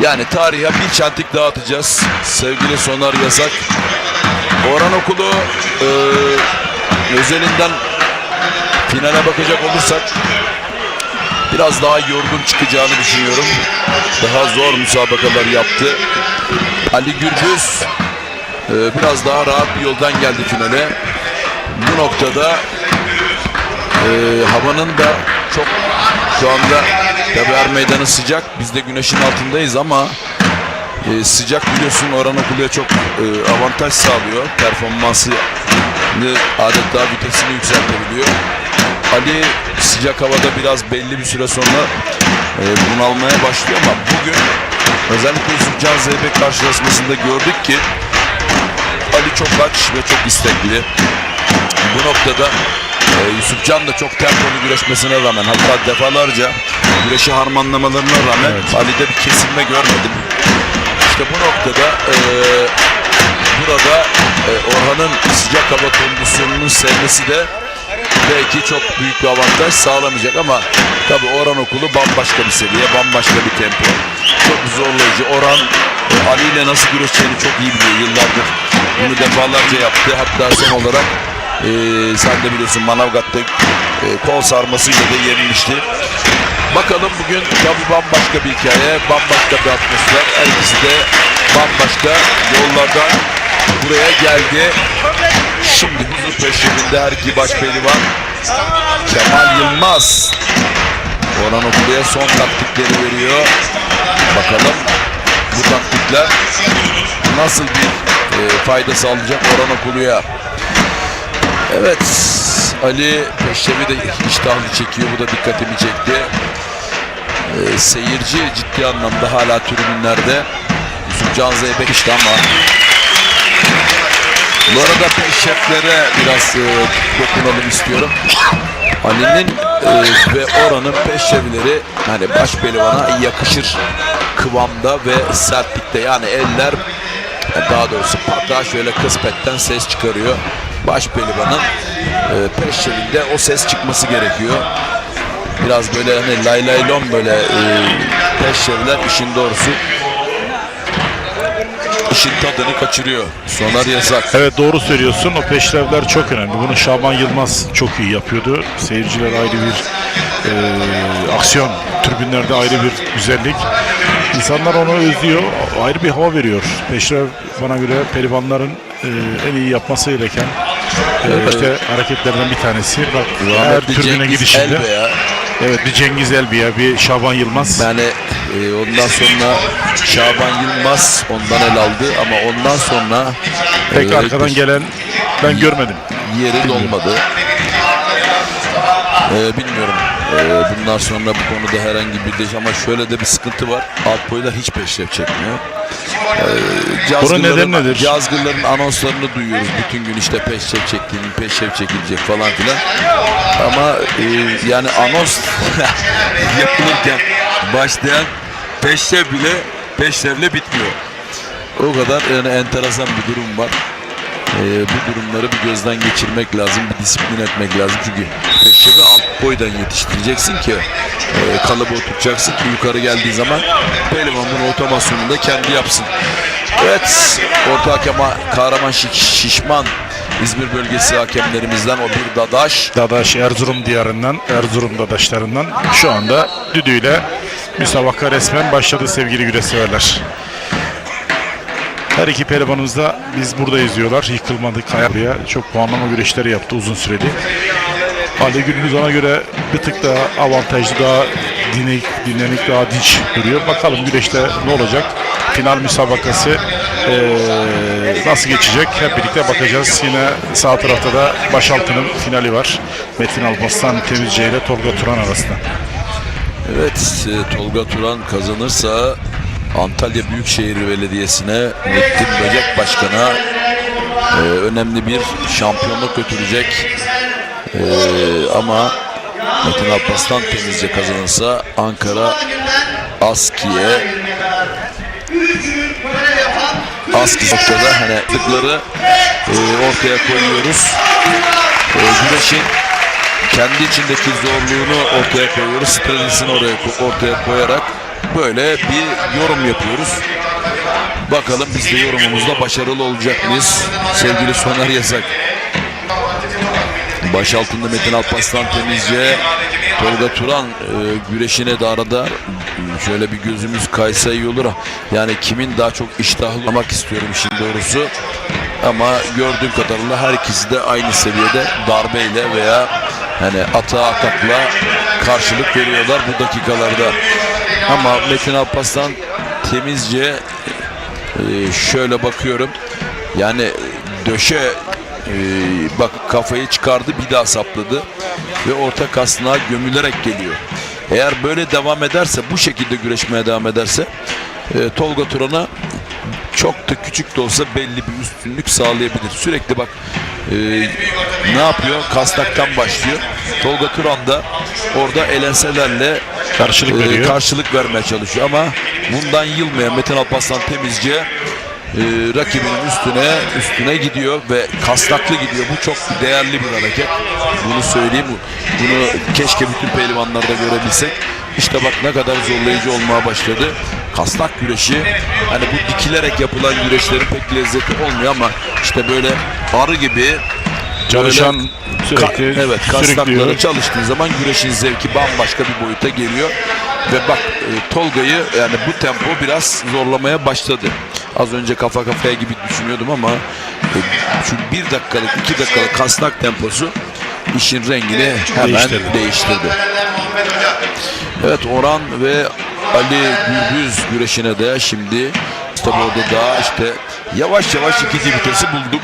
Yani tarihe bir çentik dağıtacağız. Sevgili Sonar Yasak. Orhan Okulu e, özelinden finale bakacak olursak biraz daha yorgun çıkacağını düşünüyorum. Daha zor müsabakalar yaptı. Ali Gürbüz e, biraz daha rahat bir yoldan geldi finale. Bu noktada e, havanın da çok şu anda tabi er meydanı sıcak. Biz de güneşin altındayız ama e, sıcak biliyorsun Orhan Okulu'ya çok e, avantaj sağlıyor. Performansı adeta vitesini yükseltebiliyor. Ali sıcak havada biraz belli bir süre sonra e, bunalmaya başlıyor ama bugün özellikle Yusuf Can Zeybek karşılaşmasında gördük ki Ali çok aç ve çok istekli. Bu noktada e, Yusuf Can da çok tempolu güreşmesine rağmen hatta defalarca güreşi harmanlamalarına rağmen Ali'de bir kesilme görmedim. İşte bu noktada e, burada e, Orhan'ın sıcak hava kondisyonunun sevmesi de belki çok büyük bir avantaj sağlamayacak ama tabi Orhan okulu bambaşka bir seviye, bambaşka bir tempo. Çok zorlayıcı. Orhan e, Ali ile nasıl güreşeceğini çok iyi biliyor yıllardır. Bunu defalarca yaptı. Hatta son olarak e, sen de biliyorsun Manavgat'ta e, kol sarmasıyla da yenilmişti. Bakalım bugün tabi bambaşka bir hikaye, bambaşka bir atmosfer. Her de bambaşka yollardan buraya geldi. Şimdi huzur peşinde her iki baş pehlivan Kemal Yılmaz Orhan Okulu'ya son taktikleri veriyor. Bakalım bu taktikler nasıl bir e, fayda sağlayacak Orhan Okulu'ya. Evet Ali Peşrevi de iştahlı çekiyor. Bu da dikkatimi çekti. E, seyirci ciddi anlamda hala tribünlerde. Yusuf Can Zeybek işte ama bu arada peşreflere biraz e, dokunalım istiyorum. Ali'nin e, ve Orhan'ın peşrevleri hani baş pelivana yakışır kıvamda ve sertlikte yani eller e, daha doğrusu pata şöyle kısmetten ses çıkarıyor. Baş pelivanın e, peşrevinde o ses çıkması gerekiyor. Biraz böyle hani lay lay lom böyle e, peşrevler işin doğrusu işin tadını kaçırıyor. Sonar yasak. Evet doğru söylüyorsun. O peşrevler çok önemli. Bunu Şaban Yılmaz çok iyi yapıyordu. Seyirciler ayrı bir e, aksiyon. Tribünlerde ayrı bir güzellik. İnsanlar onu özlüyor. Ayrı bir hava veriyor. Peşrev bana göre pelivanların e, en iyi yapması gereken e, işte hareketlerden bir tanesi. Bak her tribüne Cengiz gidişinde. Elbeya. Evet bir Cengiz Elbiya, bir Şaban Yılmaz. Yani e, ondan sonra Şaban Yılmaz ondan el aldı ama ondan sonra Pek e, arkadan gelen ben görmedim. yeri dolmadı. E, bilmiyorum. E, bundan sonra bu konuda herhangi bir de ama şöyle de bir sıkıntı var. Alt boylar hiç peşref çekmiyor. E, Bunun nedeni nedir? Cazgırların anonslarını duyuyoruz. Bütün gün işte peşref çektiğini, peşref çekilecek falan filan. Ama e, yani anons yapılırken başlayan peşref bile peşrefle bitmiyor. O kadar yani enteresan bir durum var. Ee, bu durumları bir gözden geçirmek lazım, bir disiplin etmek lazım. Çünkü boydan yetiştireceksin ki e, kalıbı oturtacaksın ki yukarı geldiği zaman pehlivan bunu otomasyonunda kendi yapsın. Evet, orta hakema Kahraman Şiş- Şişman İzmir bölgesi hakemlerimizden o bir dadaş. Dadaş Erzurum diyarından, Erzurum dadaşlarından şu anda düdüğüyle müsabaka resmen başladı sevgili güreşseverler. Her iki pehlivanımız da biz burada izliyorlar. Yıkılmadık ayağa. Çok puanlama güreşleri yaptı uzun süreli. Ali Gülünüz ona göre bir tık daha avantajlı, daha dinamik, dinamik daha dinç duruyor. Bakalım güreşte ne olacak? Final müsabakası eee, nasıl geçecek? Hep birlikte bakacağız. Yine sağ tarafta da Başaltı'nın finali var. Metin Alparslan Temizce ile Tolga Turan arasında. Evet, e, Tolga Turan kazanırsa Antalya Büyükşehir Belediyesi'ne Metin Böcek Başkan'a e, önemli bir şampiyonluk götürecek. E, ama Metin Alparslan temizce kazanırsa Ankara Aski'ye Aski noktada hani tıkları e, ortaya koyuyoruz. E, güreşin kendi içindeki zorluğunu ortaya koyuyoruz. Stratejisini oraya ortaya koyarak böyle bir yorum yapıyoruz. Bakalım biz de yorumumuzda başarılı olacak mıyız? Sevgili Soner Yasak. Baş altında Metin Alparslan temizce Tolga Turan e, güreşine de arada şöyle bir gözümüz kaysa iyi olur. Yani kimin daha çok iştahlı olmak istiyorum işin doğrusu. Ama gördüğüm kadarıyla herkesi de aynı seviyede darbeyle veya hani atağa atakla karşılık veriyorlar bu dakikalarda. Ama Metin Alparslan temizce e, şöyle bakıyorum. Yani döşe ee, bak kafayı çıkardı bir daha sapladı ve orta kasnağa gömülerek geliyor. Eğer böyle devam ederse bu şekilde güreşmeye devam ederse e, Tolga Turan'a çok da küçük de olsa belli bir üstünlük sağlayabilir. Sürekli bak e, ne yapıyor? Kasnaktan başlıyor. Tolga Turan da orada elenselerle Karşılık e, veriyor. karşılık vermeye çalışıyor ama bundan yılmayan Metin Alparslan temizce e, rakibinin üstüne üstüne gidiyor ve kasnaklı gidiyor. Bu çok değerli bir hareket. Bunu söyleyeyim. Bunu keşke bütün pehlivanlarda görebilsek. İşte bak ne kadar zorlayıcı olmaya başladı. Kasnak güreşi hani bu dikilerek yapılan güreşlerin pek lezzeti olmuyor ama işte böyle arı gibi Çalışan sürekli Ka- evet kasnakları çalıştığı zaman güreşin zevki bambaşka bir boyuta geliyor. Ve bak e, Tolga'yı yani bu tempo biraz zorlamaya başladı. Az önce kafa kafaya gibi düşünüyordum ama şu bir dakikalık iki dakikalık kasnak temposu işin rengini hemen Değiştirdi. değiştirdi. Evet Orhan ve Ali Gürbüz güreşine de şimdi işte burada da işte yavaş yavaş ikinci vitesi bulduk.